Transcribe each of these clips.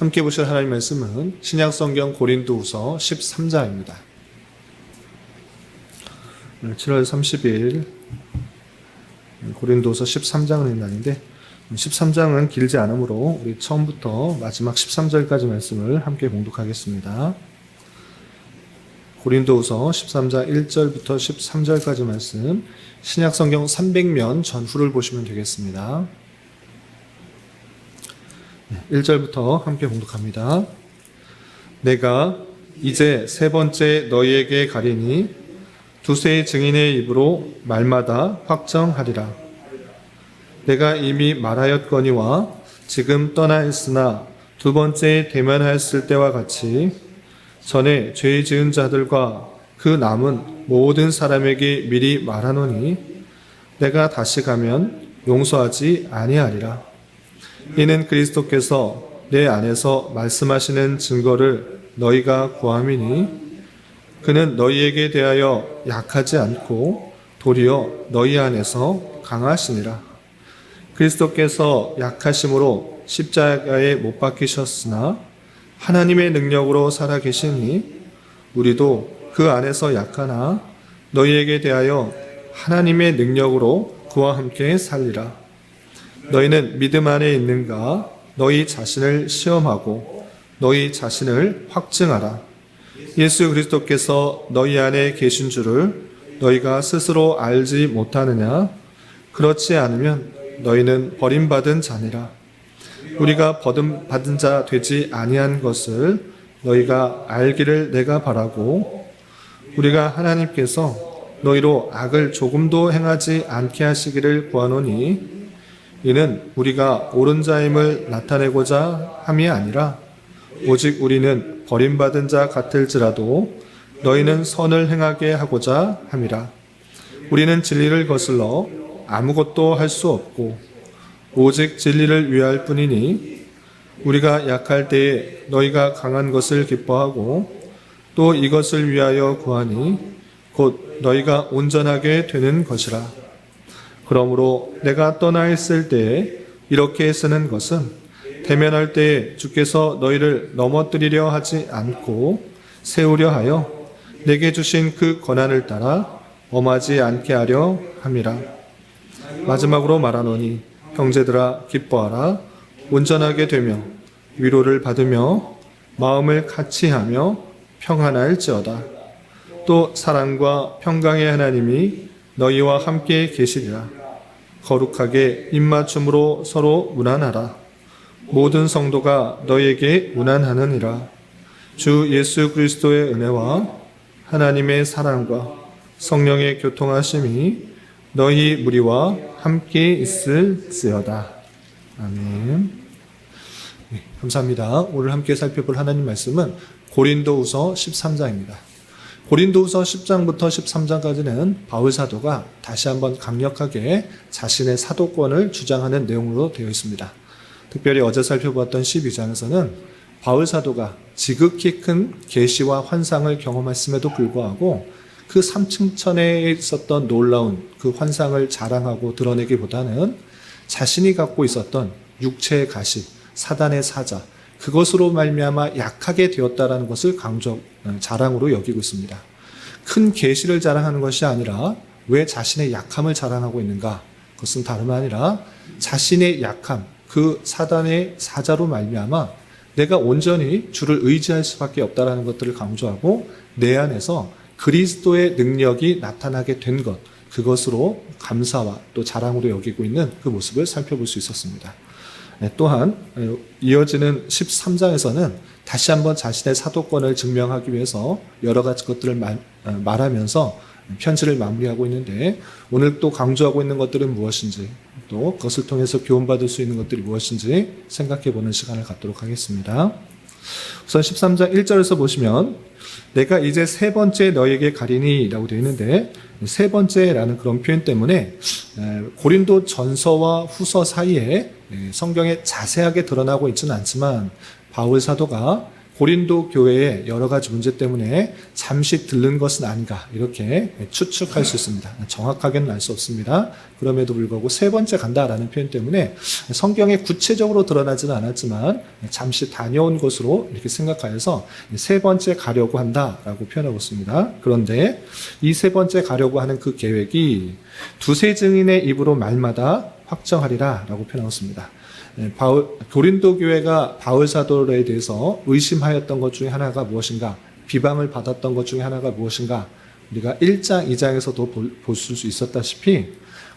함께 보실 하나님 말씀은 신약성경 고린도후서 13장입니다. 7월 30일 고린도서 13장을 있는 날인데 13장은 길지 않으므로 우리 처음부터 마지막 13절까지 말씀을 함께 봉독하겠습니다. 고린도후서 13장 1절부터 13절까지 말씀 신약성경 300면 전후를 보시면 되겠습니다. 1절부터 함께 봉독합니다. 내가 이제 세 번째 너희에게 가리니 두세 증인의 입으로 말마다 확정하리라. 내가 이미 말하였거니와 지금 떠나 있으나 두 번째 대면하였을 때와 같이 전에 죄 지은 자들과 그 남은 모든 사람에게 미리 말하노니 내가 다시 가면 용서하지 아니하리라. 이는 그리스도께서 내 안에서 말씀하시는 증거를 너희가 구함이니 그는 너희에게 대하여 약하지 않고 도리어 너희 안에서 강하시니라. 그리스도께서 약하심으로 십자가에 못 박히셨으나 하나님의 능력으로 살아 계시니 우리도 그 안에서 약하나 너희에게 대하여 하나님의 능력으로 그와 함께 살리라. 너희는 믿음 안에 있는가? 너희 자신을 시험하고 너희 자신을 확증하라. 예수 그리스도께서 너희 안에 계신 줄을 너희가 스스로 알지 못하느냐? 그렇지 않으면 너희는 버림받은 자니라. 우리가 버림받은 자 되지 아니한 것을 너희가 알기를 내가 바라고 우리가 하나님께서 너희로 악을 조금도 행하지 않게 하시기를 구하노니 이는 우리가 옳은 자임을 나타내고자 함이 아니라 오직 우리는 버림받은 자 같을지라도 너희는 선을 행하게 하고자 함이라. 우리는 진리를 거슬러 아무것도 할 수 없고 오직 진리를 위할 뿐이니 우리가 약할 때에 너희가 강한 것을 기뻐하고 또 이것을 위하여 구하니 곧 너희가 온전하게 되는 것이라. 그러므로 내가 떠나 있을 때에 이렇게 쓰는 것은 대면할 때에 주께서 너희를 넘어뜨리려 하지 않고 세우려 하여 내게 주신 그 권한을 따라 엄하지 않게 하려 함이라. 마지막으로 말하노니 형제들아 기뻐하라 온전하게 되며 위로를 받으며 마음을 같이 하며 평안할지어다. 또 사랑과 평강의 하나님이 너희와 함께 계시리라. 거룩하게 입맞춤으로 서로 문안하라. 모든 성도가 너희에게 문안하느니라. 주 예수 그리스도의 은혜와 하나님의 사랑과 성령의 교통하심이 너희 무리와 함께 있을지어다. 아멘. 네, 감사합니다. 오늘 함께 살펴볼 하나님 말씀은 고린도후서 13장입니다. 고린도후서 10장부터 13장까지는 바울 사도가 다시 한번 강력하게 자신의 사도권을 주장하는 내용으로 되어 있습니다. 특별히 어제 살펴보았던 12장에서는 바울 사도가 지극히 큰 계시와 환상을 경험했음에도 불구하고 그 3층천에 있었던 놀라운 그 환상을 자랑하고 드러내기보다는 자신이 갖고 있었던 육체의 가시, 사단의 사자, 그것으로 말미암아 약하게 되었다라는 것을 강조 자랑으로 여기고 있습니다. 큰 계시를 자랑하는 것이 아니라 왜 자신의 약함을 자랑하고 있는가? 그것은 다름 아니라 자신의 약함, 그 사단의 사자로 말미암아 내가 온전히 주를 의지할 수밖에 없다라는 것들을 강조하고 내 안에서 그리스도의 능력이 나타나게 된 것, 그것으로 감사와 또 자랑으로 여기고 있는 그 모습을 살펴볼 수 있었습니다. 네, 또한 이어지는 13장에서는 다시 한번 자신의 사도권을 증명하기 위해서 여러 가지 것들을 말, 어, 말하면서 편지를 마무리하고 있는데 오늘 또 강조하고 있는 것들은 무엇인지 또 그것을 통해서 교훈받을 수 있는 것들이 무엇인지 생각해 보는 시간을 갖도록 하겠습니다. 우선 13장 1절에서 보시면 내가 이제 세 번째 너에게 가리니라고 되어 있는데 세 번째라는 그런 표현 때문에 고린도 전서와 후서 사이에 성경에 자세하게 드러나고 있지는 않지만 바울 사도가 고린도 교회의 여러 가지 문제 때문에 잠시 들른 것은 아닌가 이렇게 추측할 수 있습니다. 정확하게는 알 수 없습니다. 그럼에도 불구하고 세 번째 간다라는 표현 때문에 성경에 구체적으로 드러나지는 않았지만 잠시 다녀온 것으로 이렇게 생각하여서 세 번째 가려고 한다라고 표현하고 있습니다. 그런데 이 세 번째 가려고 하는 그 계획이 두세 증인의 입으로 말마다 확정하리라라고 표현하고 있습니다. 예, 바울, 고린도 교회가 바울 사도에 대해서 의심하였던 것 중에 하나가 무엇인가? 비방을 받았던 것 중에 하나가 무엇인가? 우리가 1장, 2장에서도 볼 수 있었다시피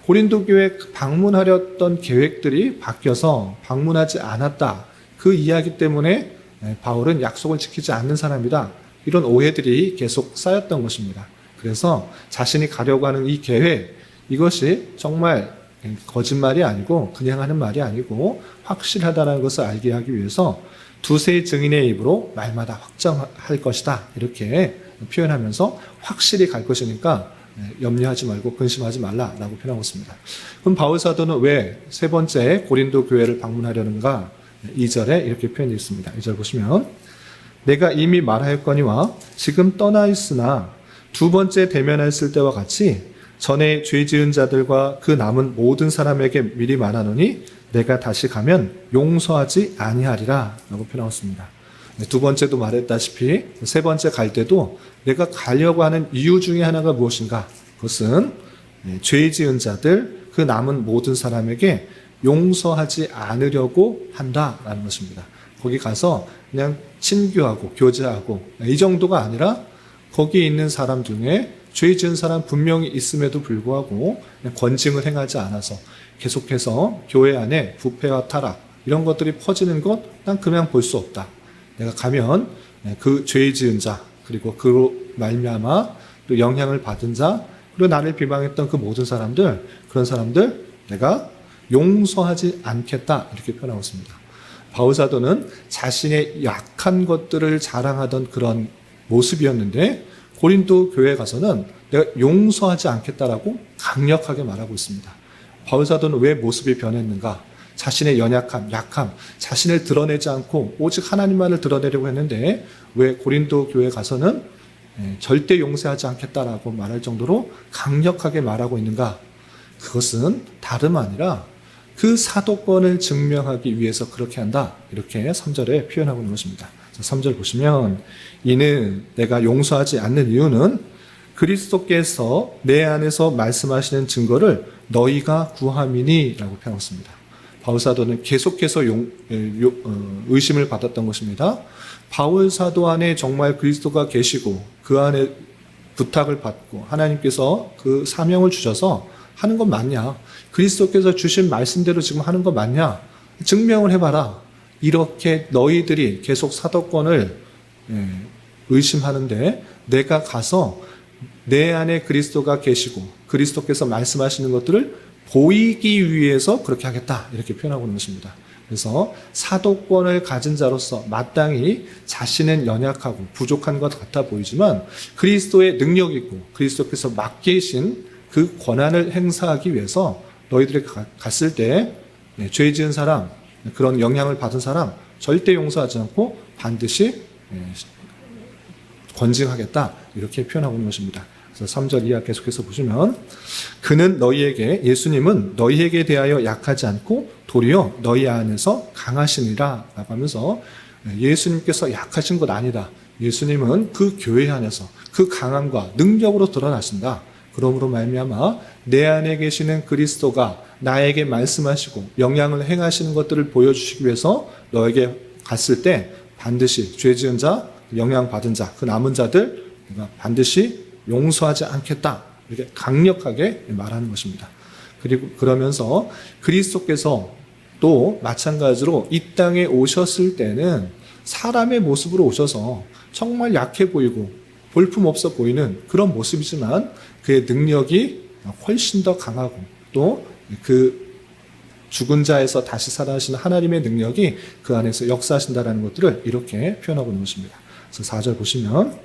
고린도 교회 방문하렸던 계획들이 바뀌어서 방문하지 않았다. 그 이야기 때문에 예, 바울은 약속을 지키지 않는 사람이다. 이런 오해들이 계속 쌓였던 것입니다. 그래서 자신이 가려고 하는 이 계획, 이것이 정말 거짓말이 아니고 그냥 하는 말이 아니고 확실하다는 것을 알게 하기 위해서 두세 증인의 입으로 말마다 확정할 것이다. 이렇게 표현하면서 확실히 갈 것이니까 염려하지 말고 근심하지 말라라고 표현하고 있습니다. 그럼 바울 사도는 왜 세 번째 고린도 교회를 방문하려는가? 2절에 이렇게 표현되어 있습니다. 2절 보시면 내가 이미 말하였거니와 지금 떠나 있으나 두 번째 대면했을 때와 같이 전에 죄 지은 자들과 그 남은 모든 사람에게 미리 말하노니 내가 다시 가면 용서하지 아니하리라 라고 표현하였습니다. 네, 두 번째도 말했다시피 세 번째 갈 때도 내가 가려고 하는 이유 중에 하나가 무엇인가? 그것은 네, 죄 지은 자들 그 남은 모든 사람에게 용서하지 않으려고 한다라는 것입니다. 거기 가서 그냥 친교하고 교제하고 이 정도가 아니라 거기 있는 사람 중에 죄 지은 사람 분명히 있음에도 불구하고 권징을 행하지 않아서 계속해서 교회 안에 부패와 타락 이런 것들이 퍼지는 것 난 그냥 볼 수 없다. 내가 가면 그 죄 지은 자 그리고 그 말미암아 또 영향을 받은 자 그리고 나를 비방했던 그 모든 사람들 그런 사람들 내가 용서하지 않겠다 이렇게 표현하고 있습니다. 바울 사도는 자신의 약한 것들을 자랑하던 그런 모습이었는데 고린도 교회 가서는 내가 용서하지 않겠다라고 강력하게 말하고 있습니다. 바울 사도는 왜 모습이 변했는가? 자신의 연약함, 약함, 자신을 드러내지 않고 오직 하나님만을 드러내려고 했는데 왜 고린도 교회 가서는 예, 절대 용서하지 않겠다라고 말할 정도로 강력하게 말하고 있는가? 그것은 다름 아니라 그 사도권을 증명하기 위해서 그렇게 한다. 이렇게 3절에 표현하고 있는 것입니다. 3절 보시면 이는 내가 용서하지 않는 이유는 그리스도께서 내 안에서 말씀하시는 증거를 너희가 구함이니라고 표현했습니다. 바울 사도는 계속해서 용, 어, 의심을 받았던 것입니다. 바울 사도 안에 정말 그리스도가 계시고 그 안에 부탁을 받고 하나님께서 그 사명을 주셔서 하는 건 맞냐? 그리스도께서 주신 말씀대로 지금 하는 건 맞냐? 증명을 해봐라. 이렇게 너희들이 계속 사도권을 예, 의심하는데 내가 가서 내 안에 그리스도가 계시고 그리스도께서 말씀하시는 것들을 보이기 위해서 그렇게 하겠다 이렇게 표현하고 있는 것입니다. 그래서 사도권을 가진 자로서 마땅히 자신은 연약하고 부족한 것 같아 보이지만 그리스도의 능력이 있고 그리스도께서 맡기신 그 권한을 행사하기 위해서 너희들이 갔을 때죄 예, 지은 사람 그런 영향을 받은 사람 절대 용서하지 않고 반드시 예, 권징하겠다 이렇게 표현하고 있는 것입니다. 그래서 3절 이하 계속해서 보시면 그는 너희에게 예수님은 너희에게 대하여 약하지 않고 도리어 너희 안에서 강하시니라 라고 하면서 예수님께서 약하신 것 아니다. 예수님은 그 교회 안에서 그 강함과 능력으로 드러나신다. 그러므로 말미암아 내 안에 계시는 그리스도가 나에게 말씀하시고 영향을 행하시는 것들을 보여주시기 위해서 너에게 갔을 때 반드시 죄 지은 자, 영향 받은 자, 그 남은 자들 반드시 용서하지 않겠다. 이렇게 강력하게 말하는 것입니다. 그리고 그러면서 그리스도께서 또 마찬가지로 이 땅에 오셨을 때는 사람의 모습으로 오셔서 정말 약해 보이고 볼품 없어 보이는 그런 모습이지만 그의 능력이 훨씬 더 강하고 또 그 죽은 자에서 다시 살아나시는 하나님의 능력이 그 안에서 역사하신다라는 것들을 이렇게 표현하고 있는 것입니다. 그래서 4절 보시면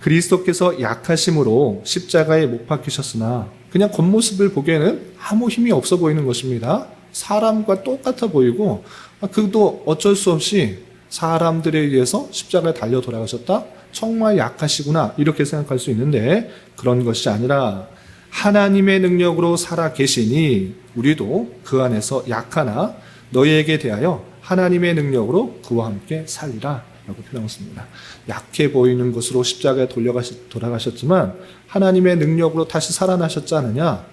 그리스도께서 약하심으로 십자가에 못 박히셨으나 그냥 겉모습을 보기에는 아무 힘이 없어 보이는 것입니다. 사람과 똑같아 보이고 그도 어쩔 수 없이 사람들에 의해서 십자가에 달려 돌아가셨다? 정말 약하시구나. 이렇게 생각할 수 있는데 그런 것이 아니라 하나님의 능력으로 살아 계시니 우리도 그 안에서 약하나 너희에게 대하여 하나님의 능력으로 그와 함께 살리라. 라고 표현했습니다. 약해 보이는 것으로 십자가에 돌아가셨지만 하나님의 능력으로 다시 살아나셨지 않느냐?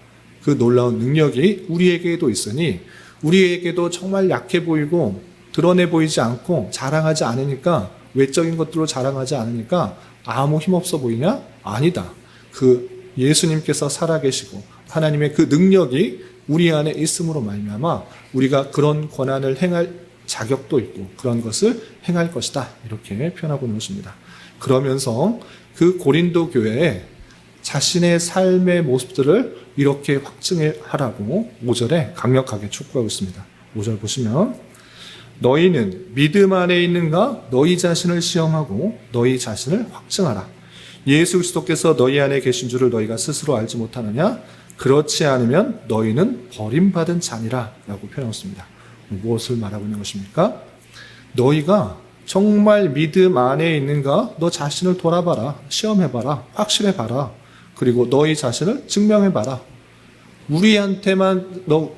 그 놀라운 능력이 우리에게도 있으니 우리에게도 정말 약해 보이고 드러내 보이지 않고 자랑하지 않으니까 외적인 것들로 자랑하지 않으니까 아무 힘없어 보이냐? 아니다. 그 예수님께서 살아계시고 하나님의 그 능력이 우리 안에 있음으로 말미암아 우리가 그런 권한을 행할 자격도 있고 그런 것을 행할 것이다. 이렇게 표현하고 있는 것입니다. 그러면서 그 고린도 교회에 자신의 삶의 모습들을 이렇게 확증하라고 5절에 강력하게 촉구하고 있습니다. 5절 보시면 너희는 믿음 안에 있는가 너희 자신을 시험하고 너희 자신을 확증하라. 예수 그리스도께서 너희 안에 계신 줄을 너희가 스스로 알지 못하느냐? 그렇지 않으면 너희는 버림받은 자니라 라고 표현했습니다. 무엇을 말하고 있는 것입니까? 너희가 정말 믿음 안에 있는가? 너 자신을 돌아봐라. 시험해봐라. 확실해봐라. 그리고 너희 자신을 증명해봐라. 우리한테만 너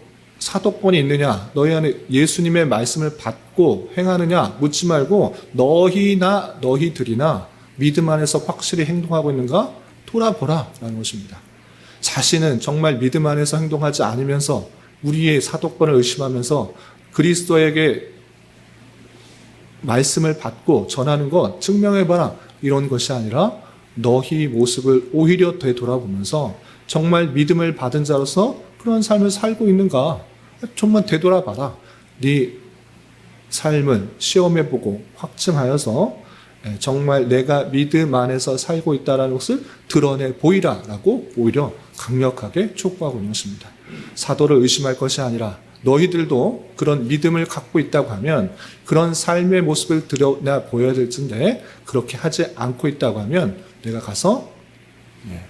사도권이 있느냐? 너희 안에 예수님의 말씀을 받고 행하느냐? 묻지 말고 너희나 너희들이나 믿음 안에서 확실히 행동하고 있는가? 돌아보라. 라는 것입니다. 자신은 정말 믿음 안에서 행동하지 않으면서 우리의 사도권을 의심하면서 그리스도에게 말씀을 받고 전하는 것 증명해봐라. 이런 것이 아니라 너희 모습을 오히려 되돌아보면서 정말 믿음을 받은 자로서 그런 삶을 살고 있는가? 좀만 되돌아봐라. 네 삶을 시험해보고 확증하여서 예, 정말 내가 믿음 안에서 살고 있다는 것을 드러내 보이라라고 오히려 강력하게 촉구하고 있는 것입니다. 사도를 의심할 것이 아니라 너희들도 그런 믿음을 갖고 있다고 하면 그런 삶의 모습을 드러내 보여야 될 텐데 그렇게 하지 않고 있다고 하면 내가 가서 예,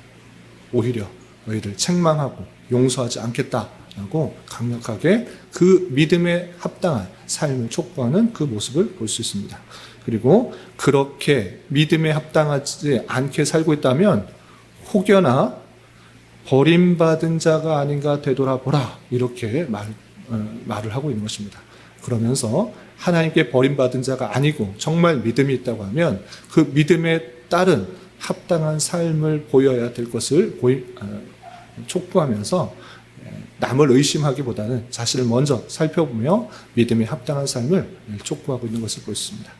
오히려 너희를 책망하고 용서하지 않겠다 라고 강력하게 그 믿음에 합당한 삶을 촉구하는 그 모습을 볼 수 있습니다. 그리고 그렇게 믿음에 합당하지 않게 살고 있다면 혹여나 버림받은 자가 아닌가 되돌아보라 이렇게 말, 어, 말을 하고 있는 것입니다. 그러면서 하나님께 버림받은 자가 아니고 정말 믿음이 있다고 하면 그 믿음에 따른 합당한 삶을 보여야 될 것을 어, 촉구하면서 남을 의심하기보다는 자신을 먼저 살펴보며 믿음에 합당한 삶을 촉구하고 있는 것을 볼 수 있습니다.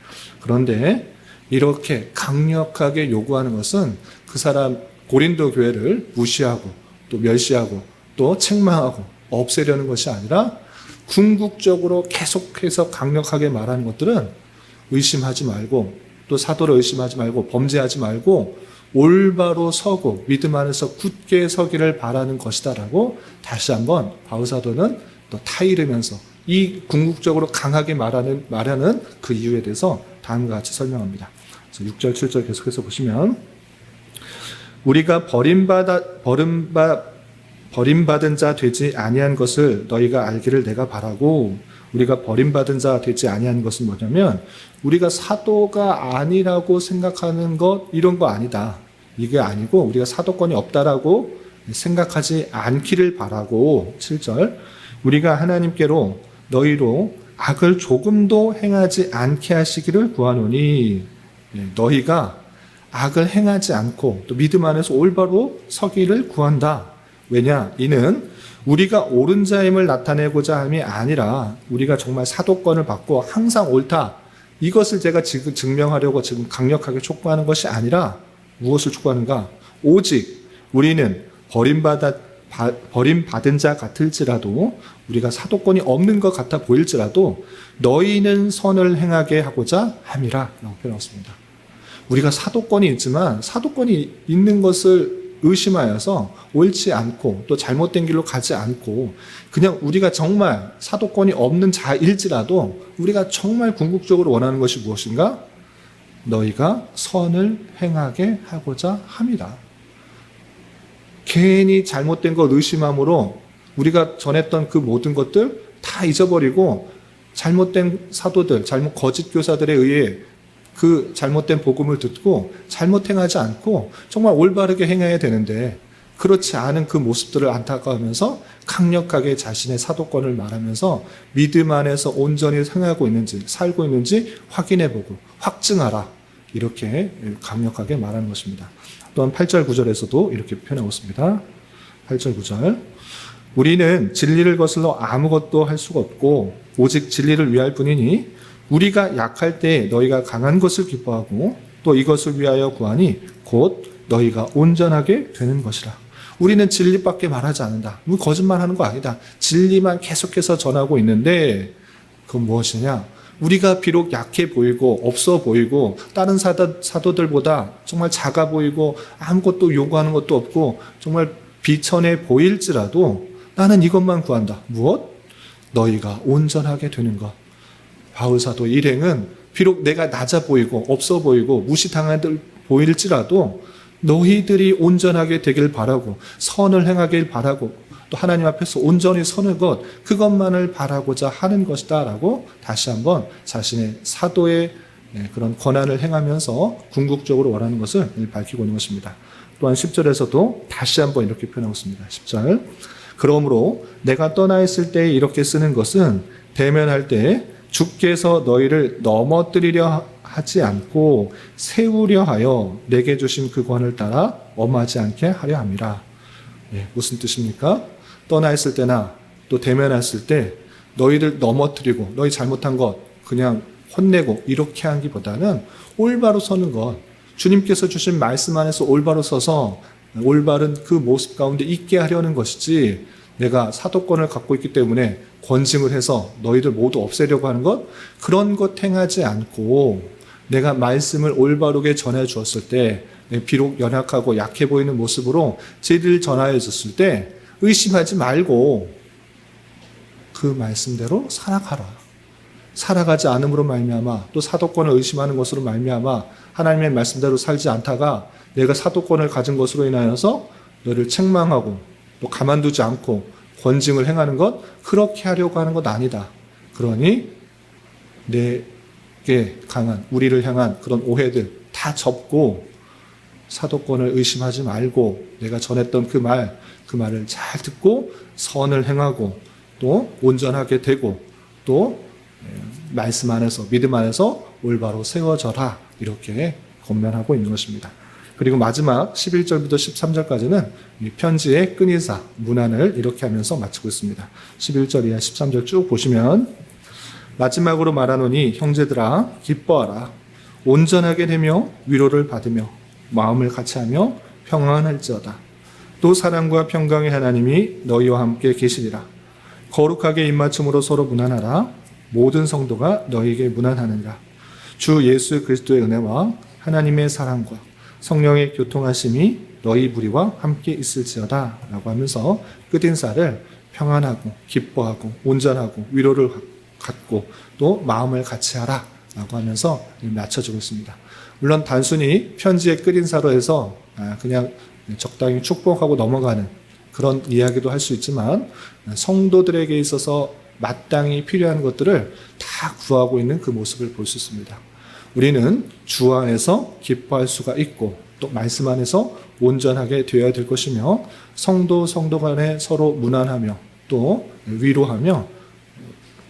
그런데 이렇게 강력하게 요구하는 것은 그 사람 고린도 교회를 무시하고 또 멸시하고 또 책망하고 없애려는 것이 아니라 궁극적으로 계속해서 강력하게 말하는 것들은 의심하지 말고 또 사도를 의심하지 말고 범죄하지 말고 올바로 서고 믿음 안에서 굳게 서기를 바라는 것이다라고 다시 한번 바울사도는 또 타이르면서 이 궁극적으로 강하게 말하는 말하는 그 이유에 대해서 다음과 같이 설명합니다. 6절 7절 계속해서 보시면 우리가 버림받아 버림받 버림받은 자 되지 아니한 것을 너희가 알기를 내가 바라고 우리가 버림받은 자 되지 아니한 것은 뭐냐면 우리가 사도가 아니라고 생각하는 것 이런 거 아니다. 이게 아니고 우리가 사도권이 없다라고 생각하지 않기를 바라고 7절 우리가 하나님께로 너희로 악을 조금도 행하지 않게 하시기를 구하노니 예, 너희가 악을 행하지 않고 또 믿음 안에서 올바로 서기를 구한다. 왜냐? 이는 우리가 옳은 자임을 나타내고자 함이 아니라 우리가 정말 사도권을 받고 항상 옳다. 이것을 제가 지금 증명하려고 지금 강력하게 촉구하는 것이 아니라 무엇을 촉구하는가? 오직 우리는 버림받아 버림받은 자 같을지라도 우리가 사도권이 없는 것 같아 보일지라도 너희는 선을 행하게 하고자 함이라 라고 표현했습니다. 우리가 사도권이 있지만 사도권이 있는 것을 의심하여서 옳지 않고 또 잘못된 길로 가지 않고 그냥 우리가 정말 사도권이 없는 자일지라도 우리가 정말 궁극적으로 원하는 것이 무엇인가? 너희가 선을 행하게 하고자 합니다. 괜히 잘못된 것 의심함으로 우리가 전했던 그 모든 것들 다 잊어버리고 잘못된 사도들, 잘못 거짓 교사들에 의해 그 잘못된 복음을 듣고 잘못 행하지 않고 정말 올바르게 행해야 되는데 그렇지 않은 그 모습들을 안타까워하면서 강력하게 자신의 사도권을 말하면서 믿음 안에서 온전히 행하고 있는지 살고 있는지 확인해보고 확증하라 이렇게 강력하게 말하는 것입니다. 또한 8절 9절에서도 이렇게 표현하고 있습니다. 8절 9절 우리는 진리를 거슬러 아무것도 할 수가 없고 오직 진리를 위할 뿐이니 우리가 약할 때 너희가 강한 것을 기뻐하고 또 이것을 위하여 구하니 곧 너희가 온전하게 되는 것이라. 우리는 진리밖에 말하지 않는다. 뭐 거짓말 하는 거 아니다. 진리만 계속해서 전하고 있는데 그건 무엇이냐? 우리가 비록 약해 보이고 없어 보이고 다른 사도, 사도들보다 정말 작아 보이고 아무것도 요구하는 것도 없고 정말 비천해 보일지라도 나는 이것만 구한다. 무엇? 너희가 온전하게 되는 것. 바울 사도 일행은 비록 내가 낮아 보이고 없어 보이고 무시당한 들 보일지라도 너희들이 온전하게 되길 바라고 선을 행하길 바라고 또 하나님 앞에서 온전히 서는 것 그것만을 바라고자 하는 것이다라고 다시 한번 자신의 사도의 네, 그런 권한을 행하면서 궁극적으로 원하는 것을 밝히고 있는 것입니다. 또한 10절에서도 다시 한번 이렇게 표현하고 있습니다. 10절. 그러므로 내가 떠나 있을 때 이렇게 쓰는 것은 대면할 때 주께서 너희를 넘어뜨리려 하지 않고 세우려 하여 내게 주신 그 권을 따라 엄하지 않게 하려 함이라. 예, 무슨 뜻입니까? 떠나 있을 때나 또 대면했을 때 너희를 넘어뜨리고 너희 잘못한 것 그냥 혼내고 이렇게 하기보다는 올바로 서는 것 주님께서 주신 말씀 안에서 올바로 서서 올바른 그 모습 가운데 있게 하려는 것이지 내가 사도권을 갖고 있기 때문에 권징을 해서 너희들 모두 없애려고 하는 것 그런 것 행하지 않고 내가 말씀을 올바르게 전해 주었을 때 비록 연약하고 약해 보이는 모습으로 제를 전하여 줬을 때 의심하지 말고 그 말씀대로 살아가라. 살아가지 않음으로 말미암아 또 사도권을 의심하는 것으로 말미암아 하나님의 말씀대로 살지 않다가 내가 사도권을 가진 것으로 인하여서 너를 책망하고 또 가만두지 않고 권징을 행하는 것 그렇게 하려고 하는 것 아니다. 그러니 내 게 강한 우리를 향한 그런 오해들 다 접고 사도권을 의심하지 말고 내가 전했던 그 말, 그 말을 잘 듣고 선을 행하고 또 온전하게 되고 또 예, 말씀 안에서 믿음 안에서 올바로 세워져라 이렇게 권면하고 있는 것입니다. 그리고 마지막 11절부터 13절까지는 이 편지의 끈이사 문안을 이렇게 하면서 마치고 있습니다. 11절 이하 13절 쭉 보시면 마지막으로 말하노니 형제들아 기뻐하라. 온전하게 되며 위로를 받으며 마음을 같이하며 평안할지어다. 또 사랑과 평강의 하나님이 너희와 함께 계시리라. 거룩하게 입맞춤으로 서로 문안하라. 모든 성도가 너희에게 문안하느니라. 주 예수 그리스도의 은혜와 하나님의 사랑과 성령의 교통하심이 너희 무리와 함께 있을지어다 라고 하면서 끝인사를 평안하고 기뻐하고 온전하고 위로를 갖고 또 마음을 같이 하라 라고 하면서 맞춰주고 있습니다. 물론 단순히 편지의 끝인사로 해서 아, 그냥 적당히 축복하고 넘어가는 그런 이야기도 할 수 있지만 성도들에게 있어서 마땅히 필요한 것들을 다 구하고 있는 그 모습을 볼 수 있습니다. 우리는 주 안에서 기뻐할 수가 있고 또 말씀 안에서 온전하게 되어야 될 것이며 성도 성도 간에 서로 무난하며 또 위로하며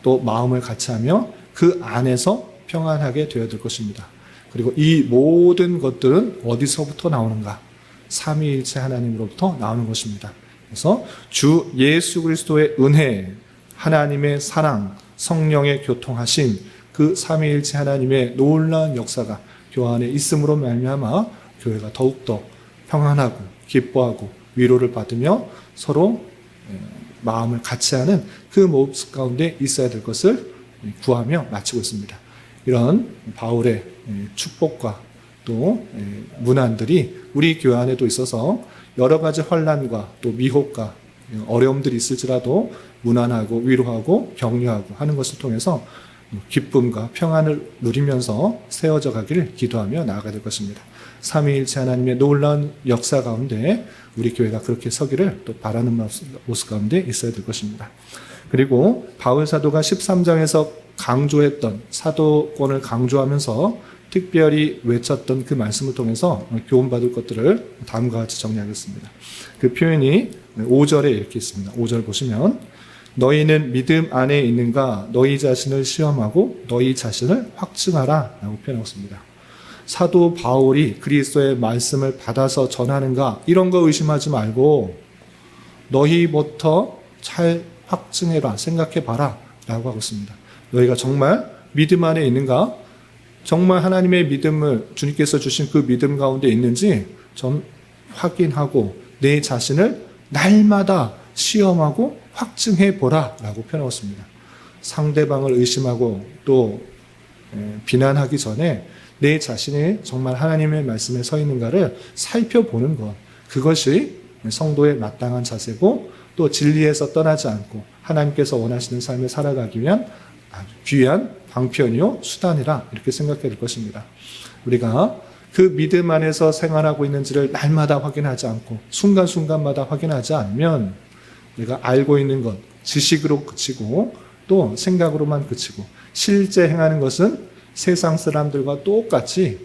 또 마음을 같이 하며 그 안에서 평안하게 되어야 될 것입니다. 그리고 이 모든 것들은 어디서부터 나오는가? 삼위일체 하나님으로부터 나오는 것입니다. 그래서 주 예수 그리스도의 은혜, 하나님의 사랑, 성령의 교통하심, 그 삼위일체 하나님의 놀라운 역사가 교회 안에 있음으로 말미암아 교회가 더욱더 평안하고 기뻐하고 위로를 받으며 서로 마음을 같이 하는 그 모습 가운데 있어야 될 것을 구하며 마치고 있습니다. 이런 바울의 축복과 또 문안들이 우리 교회 안에도 있어서 여러 가지 환란과 또 미혹과 어려움들이 있을지라도 무난하고 위로하고 격려하고 하는 것을 통해서 기쁨과 평안을 누리면서 세워져 가기를 기도하며 나아가야 될 것입니다. 삼위일체 하나님의 놀라운 역사 가운데 우리 교회가 그렇게 서기를 또 바라는 모습 가운데 있어야 될 것입니다. 그리고 바울 사도가 13장에서 강조했던 사도권을 강조하면서 특별히 외쳤던 그 말씀을 통해서 교훈받을 것들을 다음과 같이 정리하겠습니다. 그 표현이 5절에 이렇게 있습니다. 5절 보시면 너희는 믿음 안에 있는가 너희 자신을 시험하고 너희 자신을 확증하라 라고 표현하고 있습니다. 사도 바울이 그리스도의 말씀을 받아서 전하는가 이런 거 의심하지 말고 너희부터 잘 확증해라 생각해 봐라 라고 하고 있습니다. 너희가 정말 믿음 안에 있는가 정말 하나님의 믿음을 주님께서 주신 그 믿음 가운데 있는지 좀 확인하고 내 자신을 날마다 시험하고 확증해 보라 라고 있습니다. 상대방을 의심하고 또 에, 비난하기 전에 내 자신이 정말 하나님의 말씀에 서 있는가를 살펴보는 것. 그것이 성도의 마땅한 자세고 또 진리에서 떠나지 않고 하나님께서 원하시는 삶을 살아가기 위한 귀한 방편이요 수단이라 이렇게 생각해야 될 것입니다. 우리가 그 믿음 안에서 생활하고 있는지를 날마다 확인하지 않고 순간순간마다 확인하지 않으면 내가 알고 있는 것 지식으로 그치고 또 생각으로만 그치고 실제 행하는 것은 세상 사람들과 똑같이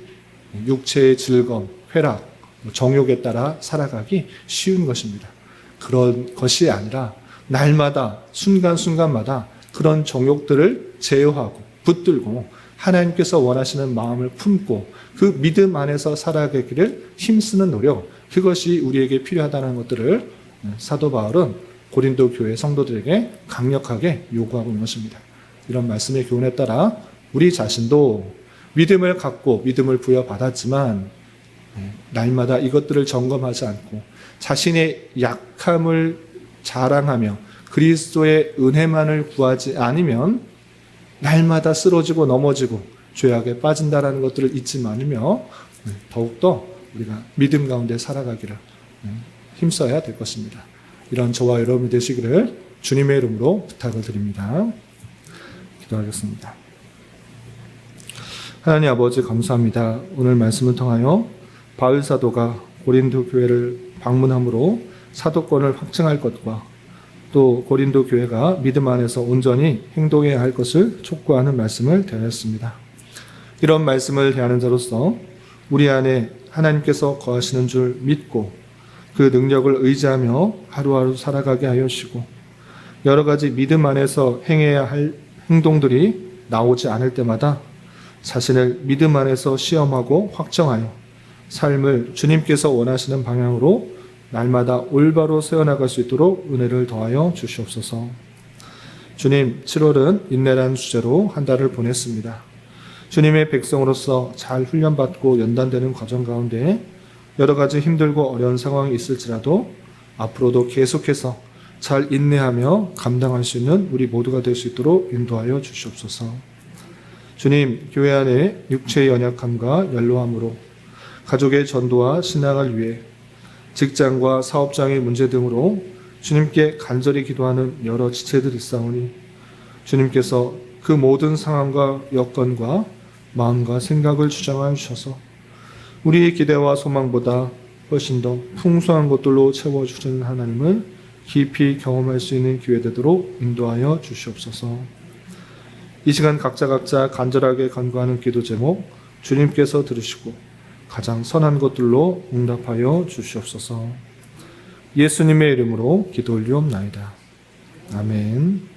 육체의 즐거움, 쾌락, 정욕에 따라 살아가기 쉬운 것입니다. 그런 것이 아니라 날마다 순간순간마다 그런 정욕들을 제어하고 붙들고 하나님께서 원하시는 마음을 품고 그 믿음 안에서 살아가기를 힘쓰는 노력 그것이 우리에게 필요하다는 것들을 사도 바울은 고린도 교회 성도들에게 강력하게 요구하고 있는 것입니다. 이런 말씀의 교훈에 따라 우리 자신도 믿음을 갖고 믿음을 부여받았지만 날마다 이것들을 점검하지 않고 자신의 약함을 자랑하며 그리스도의 은혜만을 구하지 않으면 날마다 쓰러지고 넘어지고 죄악에 빠진다라는 것들을 잊지 않으며 더욱더 우리가 믿음 가운데 살아가기를 힘써야 될 것입니다. 이런 저와 여러분이 되시기를 주님의 이름으로 부탁을 드립니다. 기도하겠습니다. 하나님 아버지 감사합니다. 오늘 말씀을 통하여 바울 사도가 고린도 교회를 방문함으로 사도권을 확증할 것과 또 고린도 교회가 믿음 안에서 온전히 행동해야 할 것을 촉구하는 말씀을 대하였습니다. 이런 말씀을 대하는 자로서 우리 안에 하나님께서 거하시는 줄 믿고 그 능력을 의지하며 하루하루 살아가게 하여 주시고 여러 가지 믿음 안에서 행해야 할 행동들이 나오지 않을 때마다 자신을 믿음 안에서 시험하고 확정하여 삶을 주님께서 원하시는 방향으로 날마다 올바로 세워나갈 수 있도록 은혜를 더하여 주시옵소서. 주님, 7월은 인내라는 주제로 한 달을 보냈습니다. 주님의 백성으로서 잘 훈련받고 연단되는 과정 가운데 여러 가지 힘들고 어려운 상황이 있을지라도 앞으로도 계속해서 잘 인내하며 감당할 수 있는 우리 모두가 될 수 있도록 인도하여 주시옵소서. 주님, 교회 안에 육체의 연약함과 연로함으로 가족의 전도와 신앙을 위해 직장과 사업장의 문제 등으로 주님께 간절히 기도하는 여러 지체들이 있사오니 주님께서 그 모든 상황과 여건과 마음과 생각을 주장하여 주셔서 우리의 기대와 소망보다 훨씬 더 풍성한 것들로 채워주시는 하나님을 깊이 경험할 수 있는 기회 되도록 인도하여 주시옵소서. 이 시간 각자 각자 간절하게 간구하는 기도 제목 주님께서 들으시고 가장 선한 것들로 응답하여 주시옵소서. 예수님의 이름으로 기도 올리옵나이다. 아멘.